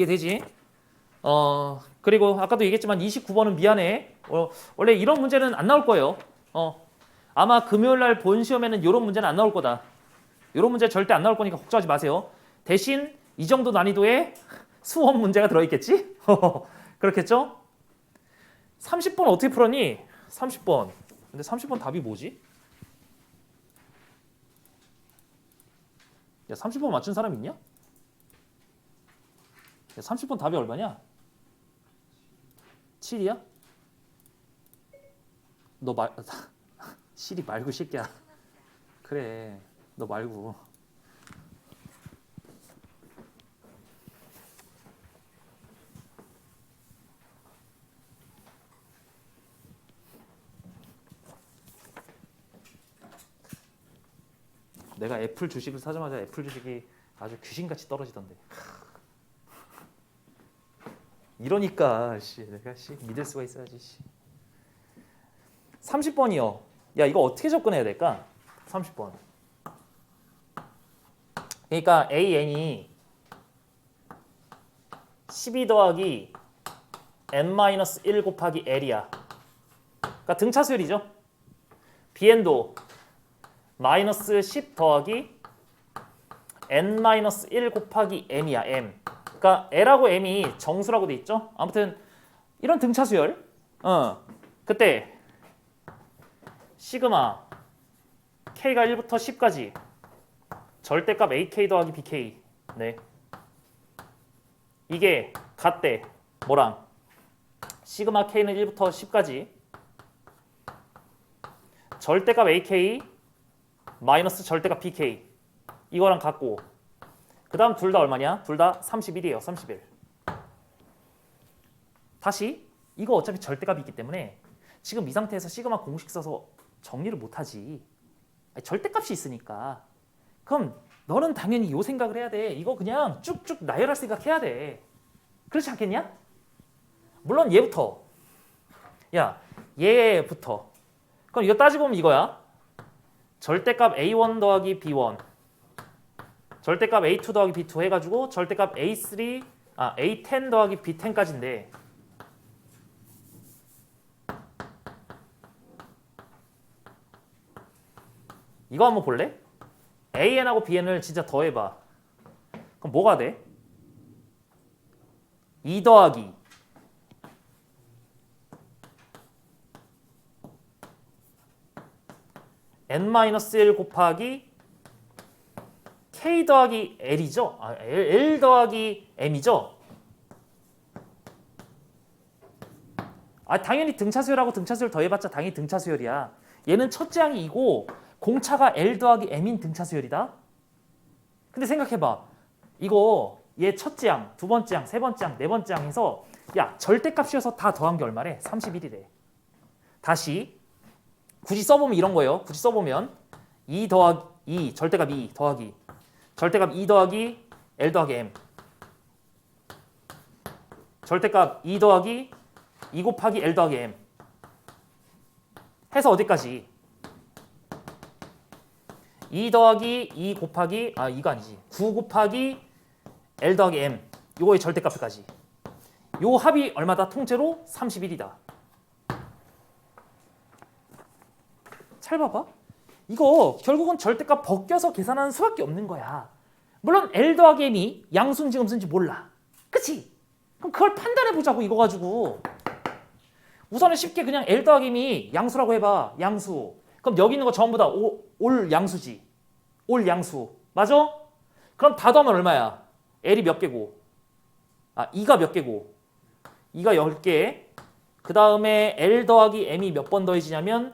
이해되지? 어 그리고 아까도 얘기했지만 29번은 미안해. 어, 원래 이런 문제는 안 나올 거예요. 어 아마 금요일 날 본 시험에는 이런 문제는 안 나올 거다. 이런 문제 절대 안 나올 거니까 걱정하지 마세요. 대신 이 정도 난이도의 수험 문제가 들어있겠지? 그렇겠죠? 30번 어떻게 풀었니? 30번. 근데 30번 답이 뭐지? 야 30번 맞춘 사람 있냐? 야 30번 답이 얼마냐? 7이야? 너 말... 시리 말고 이 새끼야 그래 너 말고 내가 애플 주식을 사자마자 애플 주식이 아주 귀신같이 떨어지던데 이러니까 씨 내가 씨 믿을 수가 있어야지 씨. 30번이요. 야 이거 어떻게 접근해야 될까? 30번. 그러니까 AN이 12 더하기 n-1 곱하기 L이야. 그러니까 등차수열이죠. BN도 마이너스 10 더하기 n-1 곱하기 m이야 m 그러니까 l하고 m이 정수라고 돼 있죠? 아무튼 이런 등차수열. 어. 그때 시그마 k가 1부터 10까지 절대값 ak 더하기 bk 네. 이게 같대 뭐랑? 시그마 k는 1부터 10까지 절대값 ak 마이너스 절대값 pk 이거랑 같고 그 다음 둘 다 얼마냐? 둘 다 31이에요 31 다시 이거 어차피 절대값이 있기 때문에 지금 이 상태에서 시그마 공식 써서 정리를 못하지. 절대값이 있으니까. 그럼 너는 당연히 요 생각을 해야 돼. 이거 그냥 쭉쭉 나열할 생각해야 돼. 그렇지 않겠냐? 물론 얘부터. 야 얘부터. 그럼 이거 따지고 보면 이거야. 절대값 A1 더하기 B1 절대값 A2 더하기 B2 해가지고 절대값 A3 아 A10 더하기 B10까지인데 이거 한번 볼래? AN하고 BN을 진짜 더해봐 그럼 뭐가 돼? 2 더하기 n-1 곱하기 k 더하기 l이죠? 아, l, l 더하기 m이죠? 아 당연히 등차수열하고 등차수열 더해봤자 당연히 등차수열이야. 얘는 첫째 항이 이고 공차가 l 더하기 m인 등차수열이다. 근데 생각해봐. 이거 얘 첫째 항, 두 번째 항, 세 번째 항, 네 번째 항에서 야 절대값이어서 다 더한 게 얼마래? 31이래. 다시 굳이 써보면 이런 거예요. 굳이 써보면 2 더하기 2 절대값 2 더하기 절대값 2 더하기 L 더하기 M. 절대값 2 더하기 2 곱하기 L 더하기 M. 해서 어디까지? 2 더하기 2 곱하기 아 이거 아니지. 9 곱하기 L 더하기 M. 요거의 절대값까지. 요 합이 얼마다? 통째로 31이다. 잘 봐봐. 이거 결국은 절대값 벗겨서 계산하는 수밖에 없는 거야. 물론 L 더하기 M이 양수인지 음수인지 몰라. 그치? 그럼 그걸 판단해 보자고 이거 가지고. 우선은 쉽게 그냥 L 더하기 M이 양수라고 해봐. 양수. 그럼 여기 있는 거 전부 다 올 양수지. 올 양수. 맞아? 그럼 다 더하면 얼마야? L이 몇 개고? 아, 2가 몇 개고? 2가 10개. 그 다음에 L 더하기 M이 몇 번 더해지냐면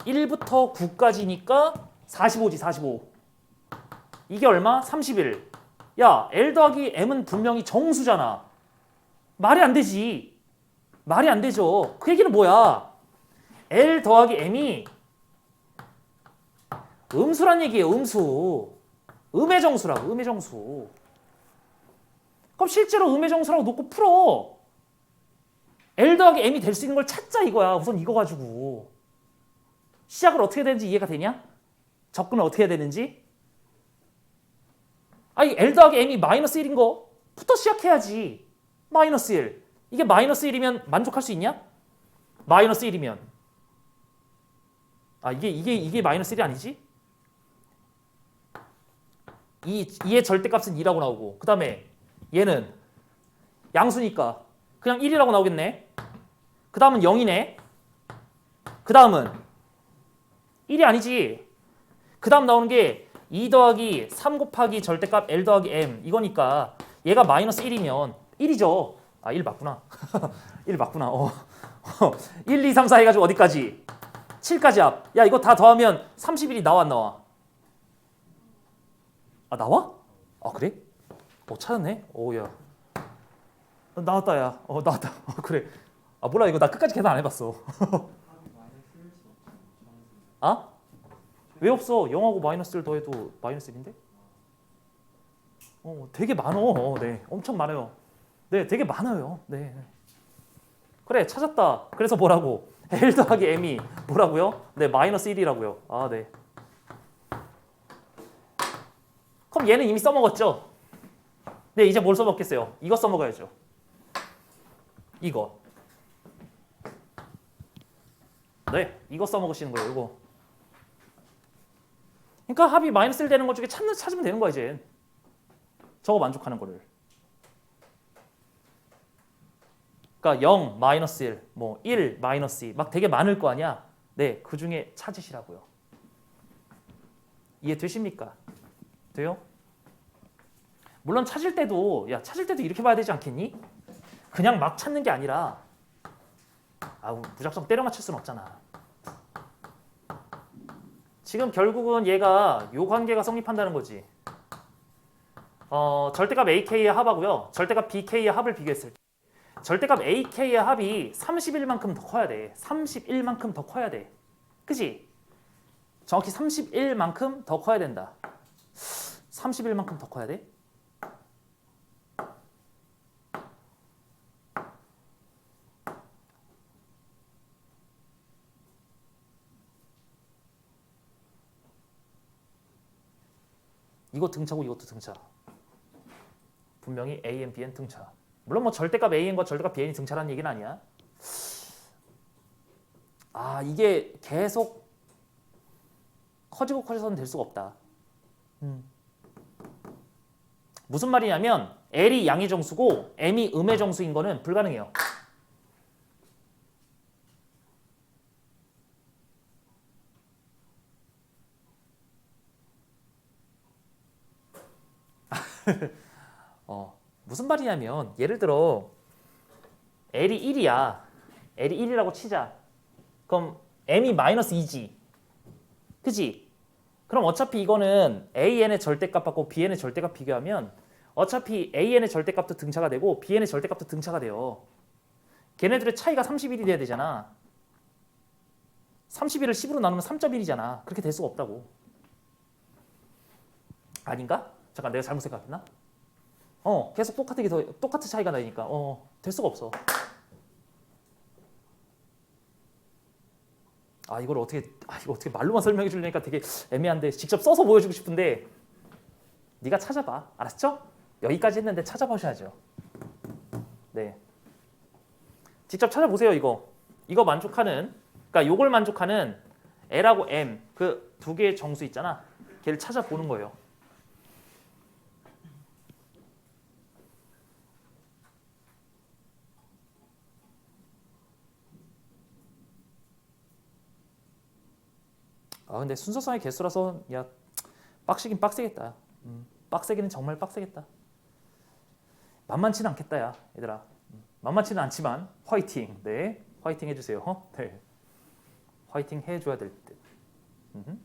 1부터 9까지니까 45지 45 이게 얼마? 31 야 L 더하기 M은 분명히 정수잖아. 말이 안 되지. 말이 안 되죠. 그 얘기는 뭐야? L 더하기 M이 음수란 얘기예요 음수. 음의 정수라고 음의 정수. 그럼 실제로 음의 정수라고 놓고 풀어. L 더하기 M이 될 수 있는 걸 찾자 이거야. 우선 이거 가지고 시작을 어떻게 되는지 이해가 되냐? 접근을 어떻게 해야 되는지? 아니 L 더하기 M이 마이너스 1인 거 부터 시작해야지. 마이너스 1. 이게 마이너스 1이면 만족할 수 있냐? 마이너스 1이면. 아, 이게 이게 이게 마이너스 1이 아니지? 이 2의 절대값은 2라고 나오고. 그 다음에 얘는 양수니까 그냥 1이라고 나오겠네. 그 다음은 0이네. 그 다음은 1이 아니지. 그 다음 나오는 게 2 더하기 3 곱하기 절대값 L 더하기 M 이거니까 얘가 마이너스 1이면 1이죠. 아, 1 맞구나. 1 맞구나. 어. 1, 2, 3, 4 해가지고 어디까지? 7까지 앞. 야, 이거 다 더하면 31이 나와, 안 나와? 아, 나와? 아, 그래? 어, 찾았네? 오, 야. 어, 나왔다, 야. 어, 나왔다. 어, 그래. 아, 몰라. 이거 나 끝까지 계산 안 해봤어. 아? 왜 없어? 0하고 마이너스를 더해도 마이너스 1인데? 어, 되게 많어. 어, 네. 엄청 많아요. 네, 되게 많아요. 네. 그래, 찾았다. 그래서 뭐라고? L 더하기 M이 뭐라고요? 네, 마이너스 1이라고요. 아, 네. 그럼 얘는 이미 써먹었죠? 네, 이제 뭘 써먹겠어요? 이거 써먹어야죠. 이거. 네, 이거 써먹으시는 거예요, 이거. 그러니까 합이 마이너스 1 되는 것 중에 찾는, 찾으면 되는 거야, 이제. 저거 만족하는 거를. 그러니까 0, 마이너스 1, 뭐 1, 마이너스 2, 막 되게 많을 거 아니야. 네, 그 중에 찾으시라고요. 이해 되십니까? 돼요? 물론 찾을 때도 야 찾을 때도 이렇게 봐야 되지 않겠니? 그냥 막 찾는 게 아니라 아우 무작정 때려 맞출 수는 없잖아. 지금 결국은 얘가 요 관계가 성립한다는 거지. 어, 절대값 AK의 합하고요. 절대값 BK의 합을 비교했을 때 절대값 AK의 합이 31만큼 더 커야 돼. 31만큼 더 커야 돼. 그지? 정확히 31만큼 더 커야 된다. 31만큼 더 커야 돼? 이거 등차고 이것도 등차. 분명히 A, N, B, N 등차. 물론 뭐 절대값 A, N과 절대값 B, N이 등차라는 얘기는 아니야. 아 이게 계속 커지고 커져서는 될 수가 없다. 음. 무슨 말이냐면 L이 양의 정수고 M이 음의 정수인 거는 불가능해요. 어, 무슨 말이냐면 예를 들어 L이 1이야. L이 1이라고 치자. 그럼 M이 마이너스 2지. 그지? 그럼 어차피 이거는 AN의 절대값하고 BN의 절대값 비교하면 어차피 AN의 절대값도 등차가 되고 BN의 절대값도 등차가 돼요. 걔네들의 차이가 31이 돼야 되잖아. 31을 10으로 나누면 3.1이잖아. 그렇게 될 수가 없다고. 아닌가? 잠깐 내가 잘못 생각했나? 어, 계속 똑같게 더 똑같은 차이가 나니까. 어, 될 수가 없어. 아 이걸 어떻게 아 이거 어떻게 말로만 설명해 주려니까 되게 애매한데 직접 써서 보여주고 싶은데 네가 찾아봐. 알았죠? 여기까지 했는데 찾아보셔야죠. 네. 직접 찾아보세요 이거. 이거 만족하는 그러니까 요걸 만족하는 L하고 M 그 두 개의 정수 있잖아. 걔를 찾아보는 거예요 아 근데 순서상의 개수라서 야 빡세긴 빡세겠다. 음, 빡세기는 정말 빡세겠다. 만만치는 않겠다 야 얘들아. 음, 만만치는 않지만 화이팅. 네 화이팅 해주세요. 어? 네 화이팅 해줘야 될 듯. 음흠.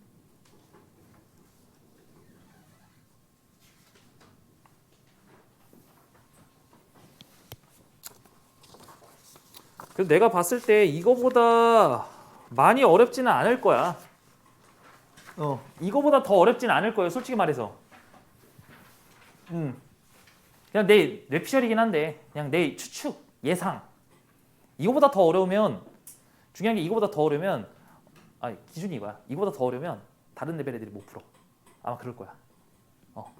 그래서 내가 봤을 때 이거보다 많이 어렵지는 않을 거야. 어, 이거보다 더 어렵진 않을 거예요, 솔직히 말해서. 음. 그냥 내 뇌피셜이긴 한데, 그냥 내 추측, 예상. 이거보다 더 어려우면, 중요한 게 이거보다 더 어려우면, 아 기준이 이거야. 이거보다 더 어려우면 다른 레벨 애들이 못 풀어. 아마 그럴 거야. 어.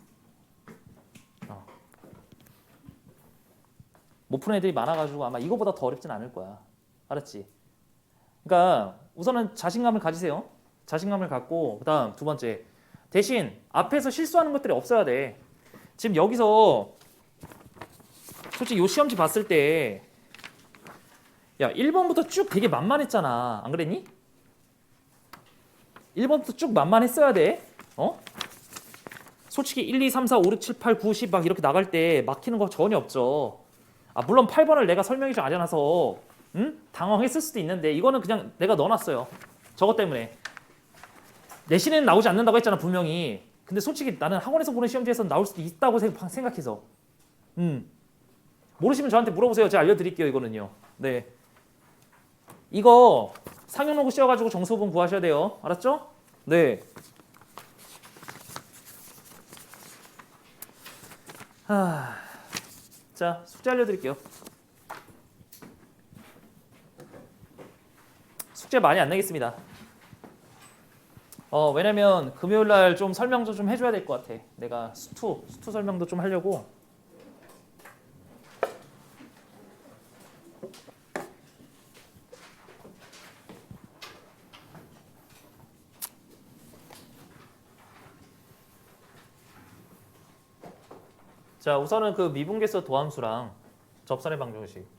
어. 못 푸는 애들이 많아가지고 아마 이거보다 더 어렵진 않을 거야. 알았지? 그러니까 우선은 자신감을 가지세요. 자신감을 갖고 그다음 두 번째 대신 앞에서 실수하는 것들이 없어야 돼. 지금 여기서 솔직히 요 시험지 봤을 때 야, 1번부터 쭉 되게 만만했잖아. 안 그랬니? 1번부터 쭉 만만했어야 돼. 어? 솔직히 1, 2, 3, 4, 5, 6, 7, 8, 9, 10 막 이렇게 나갈 때 막히는 거 전혀 없죠. 아, 물론 8번을 내가 설명이 좀 안 해놔서 응? 당황했을 수도 있는데 이거는 그냥 내가 넣어놨어요. 저것 때문에. 내신에는 나오지 않는다고 했잖아 분명히. 근데 솔직히 나는 학원에서 보는 시험지에서 나올 수도 있다고 생- 생각해서. 음. 모르시면 저한테 물어보세요. 제가 알려드릴게요 이거는요. 네. 이거 상용 로그 씌워가지고 정수 부분 구하셔야 돼요. 알았죠? 네. 하... 자 숙제 알려드릴게요. 숙제 많이 안 내겠습니다. 어 왜냐면 금요일 날 좀 설명도 좀 해줘야 될 것 같아. 내가 수투 수투 설명도 좀 하려고. 자 우선은 그 미분계수 도함수랑 접선의 방정식.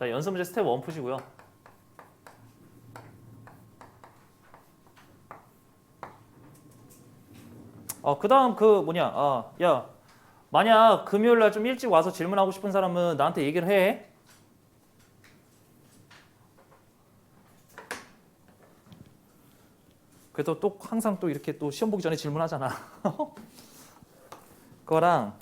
자 연습 문제 스텝 1 푸시고요. 어 그다음 그 뭐냐 아 야 만약 금요일 날 좀 일찍 와서 질문하고 싶은 사람은 나한테 얘기를 해. 그래도 또 항상 또 이렇게 또 시험 보기 전에 질문하잖아. 그거랑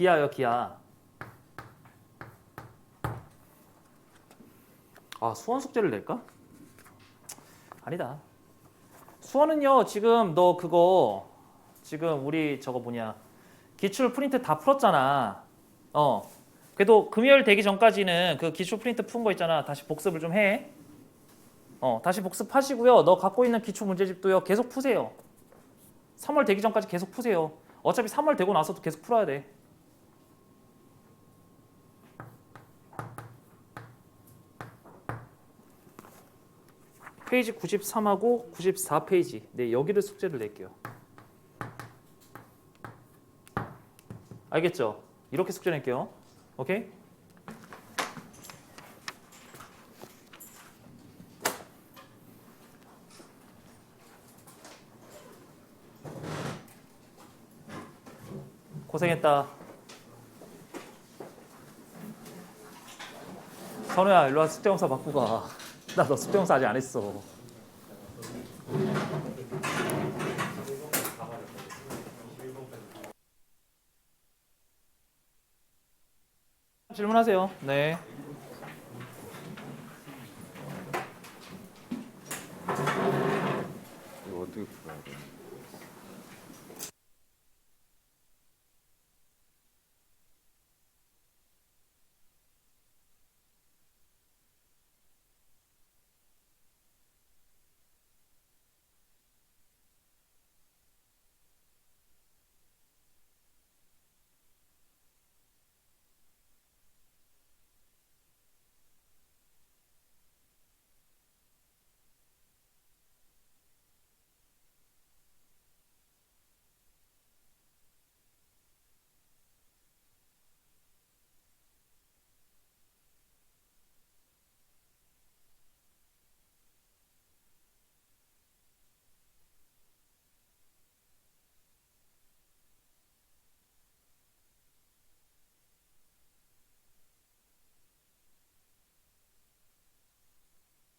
기아요 기아. 아 수원 숙제를 낼까? 아니다. 수원은요 지금 너 그거 지금 우리 저거 뭐냐 기출 프린트 다 풀었잖아. 어. 그래도 금요일 되기 전까지는 그 기출 프린트 푼 거 있잖아. 다시 복습을 좀 해. 어, 다시 복습하시고요. 너 갖고 있는 기출 문제집도요. 계속 푸세요. 3월 되기 전까지 계속 푸세요. 어차피 3월 되고 나서도 계속 풀어야 돼. 페이지 93하고 94페이지. 네, 여기를 숙제를 낼게요. 알겠죠? 이렇게 숙제 낼게요. 오케이? 고생했다. 선우야, 일로 와 숙제용사 받고 가. 나너 숙제용사 아직 안 했어. 질문하세요. 네. 이거 어떻게 풀어야 돼?